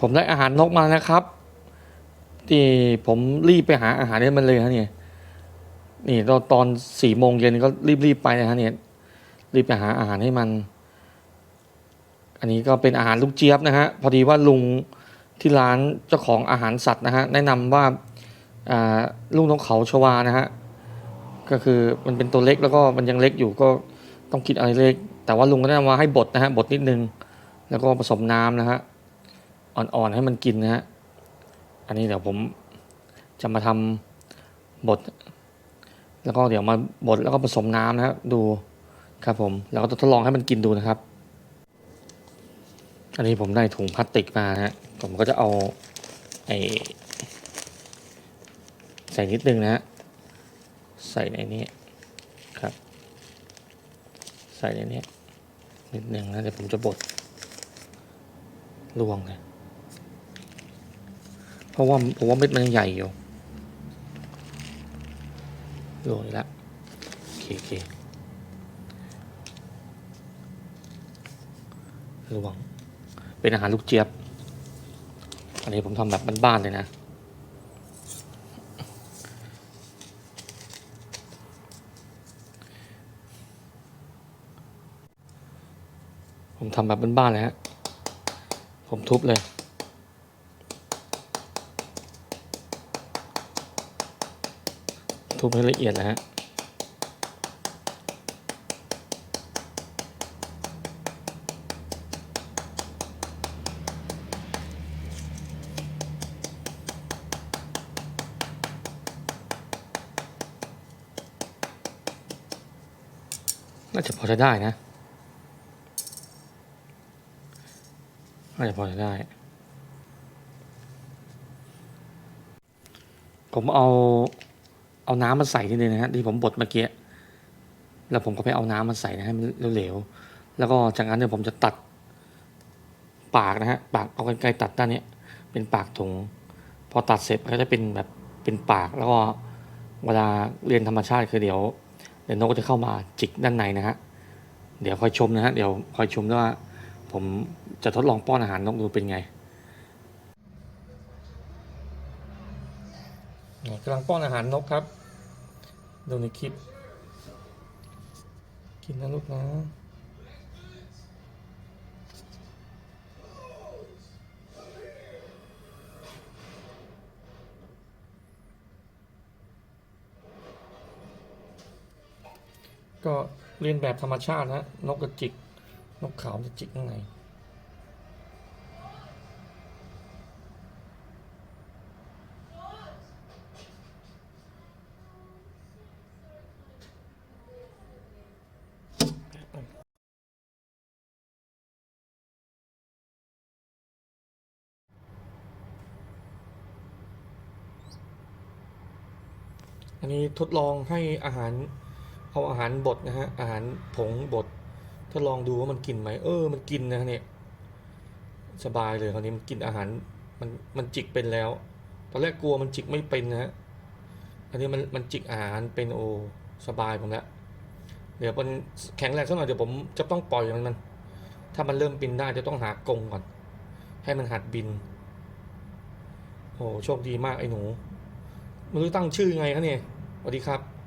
ผมได้อาหารนกมาแล้วครับที่ผมรีบไปหาอาหารให้มันเลยฮะเนี่ยนี่ตอนตอนสี่โมงเย็นก็รีบรีบไปนะฮะเนี่ยรีบไปหาอาหารให้มัน อันนี้ก็เป็นอาหารลูกเจี๊ยบนะฮะพอดีว่าลุงที่ร้านเจ้าของอาหารสัตว์นะฮะแนะนำว่าอ่าลูกนกเขาชวานะฮะก็คือมันเป็นตัวเล็กแล้วก็มันยังเล็กอยู่ก็ต้องกินอะไรเล็ก แต่ว่าลุงก็แนะนำว่าให้บดนะฮะบดนิดนึง แล้วก็ผสมน้ำนะฮะ อ่อนๆให้มันกินนะฮะ อันนี้เดี๋ยวผมจะมาทำบด แล้วก็เดี๋ยวมาบดแล้วก็ผสมน้ำนะฮะดูครับผม แล้วก็ทดลองให้มันกินดูนะครับ อันนี้ผมได้ถุงพลาสติกมานะฮะ ผมก็จะเอาไอใส่นิดนึงนะฮะ ใส่ในนี้ครับ ใส่ในนี้นิดนึงนะเดี๋ยวผมจะบดลวงเลย ราะว่าผมว่าเม็ดมันยังใหญ่อยู่ลวงอีกแล้วโอเคโอเคลวงเป็นอาหารลูกเจี๊ยบ อันนี้ผมทำแบบบ้านๆเลยนะผมทำแบบบ้านๆเลยฮะ ผมทุบเลย ทุบให้ละเอียดนะฮะน่าจะพอจะได้นะ น่าจะพอจะได้ ผมเอา เอาน้ำมาใส่ที่นี่นะฮะที่ผมบดเมื่อกี้แล้วผมก็ไปเอาน้ำมาใส่นะให้มันเหลวๆแล้วก็จากนั้นเนี่ยผมจะตัดปากนะฮะปากเอากรรไกรตัดด้านนี้เป็นปากถุง พอตัดเสร็จก็จะเป็นแบบเป็นปากแล้วก็เวลาเรียนธรรมชาติคือเดี๋ยวเดี๋ยวนกก็จะเข้ามาจิกด้านในนะฮะเดี๋ยวคอยชมนะฮะเดี๋ยวคอยชมด้วยว่า ผมจะทดลองป้อนอาหารนกดูเป็นไงนี่กำลังป้อนอาหารนกครับ ดูในคลิป กินนะลูกนะก็เรียนแบบธรรมชาตินะนกกระจิก นกขาวจะจิกข้างใน อันนี้ทดลองให้อาหารเอาอาหารบดนะฮะอาหารผงบดทดลองดูว่ามันกินไหมเออ มันกินนะเนี่ยสบายเลยคราวนี้มันกินอาหารมันมันจิกเป็นแล้ว ตอนแรกกลัวมันจิกไม่เป็นนะฮะอันนี้มันมันจิกอาหารเป็นโอสบายผมแล้วเดี๋ยวมันแข็งแรงสักหน่อยเดี๋ยวผมจะต้องปล่อยมันมัน ถ้ามันเริ่มบินได้จะต้องหากรงก่อน ให้มันหัดบิน โอ้โชคดีมากไอ้หนู ไม่รู้ตั้งชื่อไงคะเนี่ยสวัสดีครับ